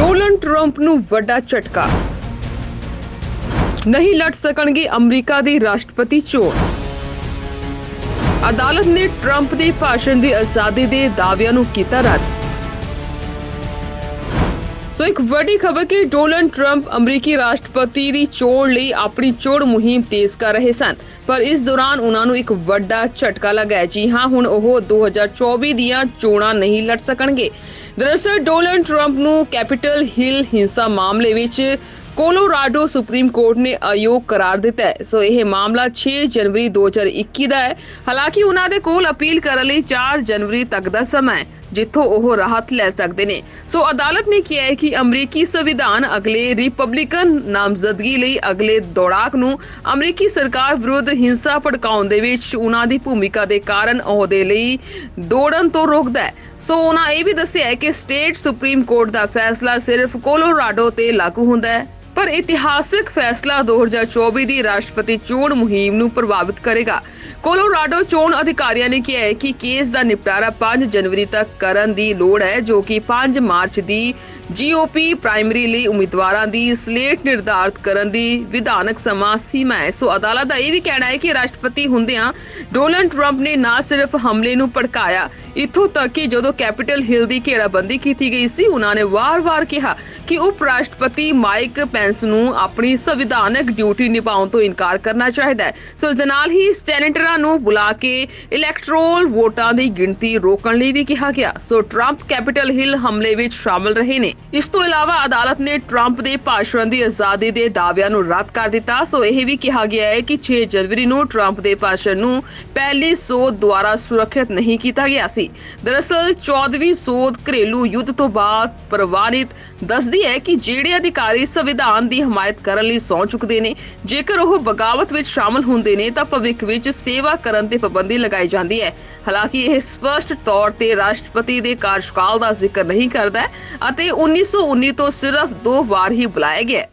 Donald Trump ਨੂੰ ਵੱਡਾ ਝਟਕਾ। ਨਹੀਂ ਲੜ ਸਕਣਗੇ ਅਮਰੀਕਾ ਦੀ ਰਾਸ਼ਟਰਪਤੀ ਚੋਣ। ਅਦਾਲਤ ਨੇ ਟਰੰਪ ਦੇ ਭਾਸ਼ਣ ਦੀ ਆਜ਼ਾਦੀ ਦੇ ਦਾਅਵਿਆਂ ਨੂੰ ਕੀਤਾ ਰੱਦ। ਸੋ ਇੱਕ ਵੱਡੀ ਖਬਰ ਕਿ ਡੋਨਲਡ ਟਰੰਪ ਅਮਰੀਕੀ ਰਾਸ਼ਟਰਪਤੀ ਦੀ ਚੋਣ ਲਈ ਆਪਣੀ ਚੋਣ ਮੁਹਿੰਮ ਤੇਜ਼ ਕਰ ਰਹੇ ਸਨ। ਪਰ ਇਸ ਦੌਰਾਨ ਉਹਨਾਂ ਨੂੰ ਇੱਕ ਵੱਡਾ ਝਟਕਾ ਲੱਗਾ ਜੀ ਹਾਂ, ਹੁਣ ਉਹ 2024 ਦੀਆਂ ਚੋਣਾਂ ਨਹੀਂ ਲੜ ਸਕਣਗੇ। ਦਰਅਸਲ, ਡੋਨਲਡ ਟਰੰਪ ਨੂੰ ਕੈਪੀਟਲ ਹਿਲ ਹਿੰਸਾ ਮਾਮਲੇ ਵਿੱਚ ਕੋਲੋਰਾਡੋ ਸੁਪਰੀਮ ਕੋਰਟ ਨੇ ਅਯੋਗ ਕਰਾਰ ਦਿੱਤਾ ਹੈ। ਸੋ ਇਹ ਮਾਮਲਾ 6 ਜਨਵਰੀ 2021 ਦਾ ਹੈ। ਹਾਲਾਂਕਿ, ਉਹਨਾਂ ਦੇ ਕੋਲ ਅਪੀਲ ਕਰਨ ਲਈ 4 ਜਨਵਰੀ ਤੱਕ ਦਾ ਸਮਾਂ ਹੈ। ਜਿੱਥੋਂ ਉਹ ਰਾਹਤ ਲੈ ਸਕਦੇ ਨੇ। ਸੋ ਅਦਾਲਤ ਨੇ ਕਿਹਾ ਹੈ ਕਿ ਅਮਰੀਕੀ ਸੰਵਿਧਾਨ ਅਗਲੇ ਰਿਪਬਲਿਕਨ ਨਾਮਜ਼ਦਗੀ ਲਈ ਅਗਲੇ ਦੌੜਾਕ ਨੂੰ ਅਮਰੀਕੀ ਸਰਕਾਰ ਵਿਰੁੱਧ ਹਿੰਸਾ ਭੜਕਾਉਣ ਦੇ ਵਿੱਚ ਉਹਨਾਂ ਦੀ ਭੂਮਿਕਾ ਦੇ ਕਾਰਨ ਅਹੁਦੇ ਲਈ ਦੌੜਨ ਤੋਂ ਰੋਕਦਾ ਹੈ। ਸੋ ਉਹਨਾਂ ਇਹ ਵੀ ਦੱਸਿਆ ਹੈ ਕਿ ਸਟੇਟ ਸੁਪਰੀਮ ਕੋਰਟ ਦਾ ਫੈਸਲਾ ਸਿਰਫ ਕੋਲੋਰਾਡੋ ਤੇ ਲਾਗੂ ਹੁੰਦਾ ਹੈ। ਪਰ ਇਤਿਹਾਸਕ ਫੈਸਲਾ 2024 ਦੀ ਰਾਸ਼ਟਰਪਤੀ ਚੋਣ ਮੁਹਿੰਮ ਨੂੰ ਪ੍ਰਭਾਵਿਤ ਕਰੇਗਾ। ਕੋਲੋਰਾਡੋ ਚੋਣ ਅਧਿਕਾਰੀਆਂ ਨੇ ਕਿਹਾ ਹੈ ਕਿ ਕੇਸ ਦਾ ਨਿਪਟਾਰਾ 5 ਜਨਵਰੀ ਤੱਕ ਕਰਨ ਦੀ ਲੋੜ ਹੈ, ਜੋ ਕਿ 5 ਮਾਰਚ ਦੀ ਜੀਓਪੀ ਪ੍ਰਾਇਮਰੀ ਲਈ ਉਮੀਦਵਾਰਾਂ ਦੀ ਸਲੇਟ ਨਿਰਧਾਰਤ ਕਰਨ ਦੀ ਵਿਧਾਨਕ ਸਮਾਂ ਸੀਮਾ ਹੈ। ਸੋ ਅਦਾਲਤ ਦਾ ਇਹ ਵੀ ਕਹਿਣਾ ਹੈ ਕਿ ਰਾਸ਼ਟਰਪਤੀ ਹੁੰਦਿਆਂ ਡੋਨਲਡ ਟਰੰਪ ਨੇ ਨਾ ਸਿਰਫ ਹਮਲੇ ਨੂੰ ਭੜਕਾਇਆ, ਇੱਥੋਂ ਤੱਕ ਕਿ ਜਦੋਂ ਕੈਪੀਟਲ ਹਿਲ ਦੀ ਘੇਰਾਬੰਦੀ ਕੀਤੀ ਗਈ ਸੀ, ਉਹਨਾਂ ਨੇ ਵਾਰ-ਵਾਰ ਕਿਹਾ ਕਿ ਉਪ ਰਾਸ਼ਟਰਪਤੀ ਮਾਈਕ ਪੈਂਸ ਨੂੰ ਆਪਣੀ ਸੰਵਿਧਾਨਕ ਡਿਊਟੀ ਨਿਭਾਉਣ ਤੋਂ ਇਨਕਾਰ ਕਰਨਾ ਚਾਹੀਦਾ ਹੈ। ਸੋ ਇਸ ਦੇ ਨਾਲ ਹੀ ਸੈਨੇਟਰਾਂ ਨੂੰ ਬੁਲਾ ਕੇ ਇਲੈਕਟਰੋਲ ਵੋਟਾਂ ਦੀ ਗਿਣਤੀ ਰੋਕਣ ਲਈ ਵੀ ਕਿਹਾ ਗਿਆ। ਸੋ ਟਰੰਪ ਕੈਪੀਟਲ ਹਿੱਲ ਹਮਲੇ ਵਿੱਚ ਸ਼ਾਮਲ ਰਹੇ ਨੇ। ਇਸ ਤੋਂ ਇਲਾਵਾ ਅਦਾਲਤ ਨੇ ਟਰੰਪ ਦੇ ਭਾਸ਼ਣ ਦੀ ਆਜ਼ਾਦੀ ਦੇ ਦਾਅਵਿਆਂ ਨੂੰ ਰੱਦ ਕਰ ਦਿੱਤਾ। ਸੋ ਇਹ ਵੀ ਕਿਹਾ ਗਿਆ ਹੈ ਕਿ 6 ਜਨਵਰੀ ਨੂੰ ਟਰੰਪ ਦੇ ਭਾਸ਼ਣ ਨੂੰ ਪਹਿਲੀ ਸੋਧ ਦੁਆਰਾ ਸੁਰੱਖਿਅਤ ਨਹੀਂ ਕੀਤਾ ਗਿਆ ਸੀ। ਦਰਅਸਲ 14ਵੀਂ ਸੋਧ ਘਰੇਲੂ ਯੁੱਧ ਤੋਂ ਬਾਅਦ ਪ੍ਰਵਾਨਿਤ ਦੱਸਦੀ ਹੈ ਕਿ ਜਿਹੜੇ ਅਧਿਕਾਰੀ ਸੰਵਿਧਾਨ ਦੀ ਹਮਾਇਤ ਕਰਨ ਲਈ ਸਹੁੰ ਚੁੱਕਦੇ ਨੇ। ਜੇਕਰ ਉਹ ਬਗਾਵਤ ਵਿੱਚ ਸ਼ਾਮਲ ਹੁੰਦੇ ਨੇ, ਤਾਂ ਭਵਿੱਖ ਵਿੱਚ ਸੇਵਾ ਕਰਨ ਤੇ ਪਾਬੰਦੀ ਲਗਾਈ ਜਾਂਦੀ ਹੈ। ਹਾਲਾਂਕਿ ਇਹ ਸਪਸ਼ਟ ਤੌਰ ਤੇ ਰਾਸ਼ਟਰਪਤੀ ਦੇ ਕਾਰਜਕਾਲ ਦਾ ਜ਼ਿਕਰ ਨਹੀਂ ਕਰਦਾ ਹੈ ਅਤੇ 1919 ਤੋਂ ਸਿਰਫ ਦੋ ਵਾਰ ਹੀ ਬੁਲਾਇਆ ਗਿਆ